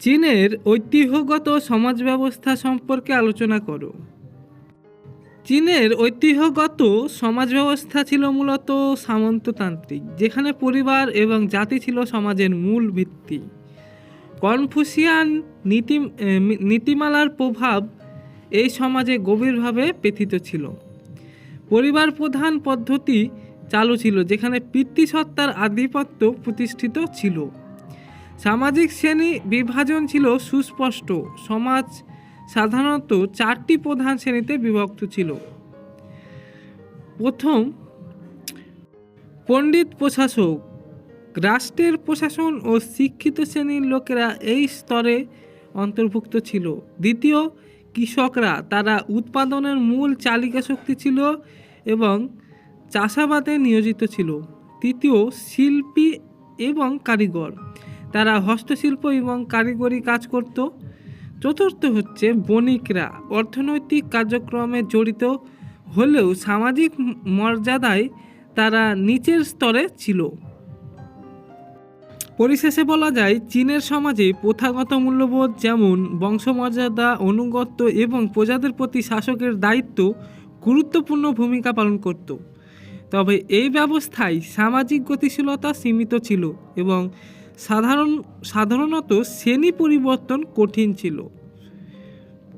চীনের ঐতিহ্যগত সমাজ ব্যবস্থা সম্পর্কে আলোচনা করো। চীনের ঐতিহ্যগত সমাজ ব্যবস্থা ছিল মূলত সামন্ততান্ত্রিক, যেখানে পরিবার এবং জাতি ছিল সমাজের মূল ভিত্তি। কনফুসিয়ান নীতি নীতিমালার প্রভাব এই সমাজে গভীরভাবে পেথিত ছিল। পরিবার প্রধান পদ্ধতি চালু ছিল, যেখানে পিতৃসত্তার আধিপত্য প্রতিষ্ঠিত ছিল। সামাজিক শ্রেণি বিভাজন ছিল সুস্পষ্ট। সমাজ সাধারণত চারটি প্রধান শ্রেণীতে বিভক্ত ছিল। প্রথম, পণ্ডিত প্রশাসক। রাষ্ট্রের প্রশাসন ও শিক্ষিত শ্রেণির লোকেরা এই স্তরে অন্তর্ভুক্ত ছিল। দ্বিতীয়, কৃষকরা। তারা উৎপাদনের মূল চালিকা শক্তি ছিল এবং চাষাবাদে নিয়োজিত ছিল। তৃতীয়, শিল্পী এবং কারিগর। তারা হস্তশিল্প এবং কারিগরি কাজ করত। চতুর্থ হচ্ছে বণিকরা। অর্থনৈতিক কার্যক্রমে জড়িত হলেও সামাজিক মর্যাদায় তারা নিচের স্তরে ছিল। পরিশেষে বলা যায়, চীনের সমাজে প্রথাগত মূল্যবোধ যেমন বংশমর্যাদা অনুগত্য এবং প্রজাদের প্রতি শাসকের দায়িত্ব গুরুত্বপূর্ণ ভূমিকা পালন করত। তবে এই ব্যবস্থায় সামাজিক গতিশীলতা সীমিত ছিল এবং সাধারণ সাধারণত শ্রেণি পরিবর্তন কঠিন ছিল।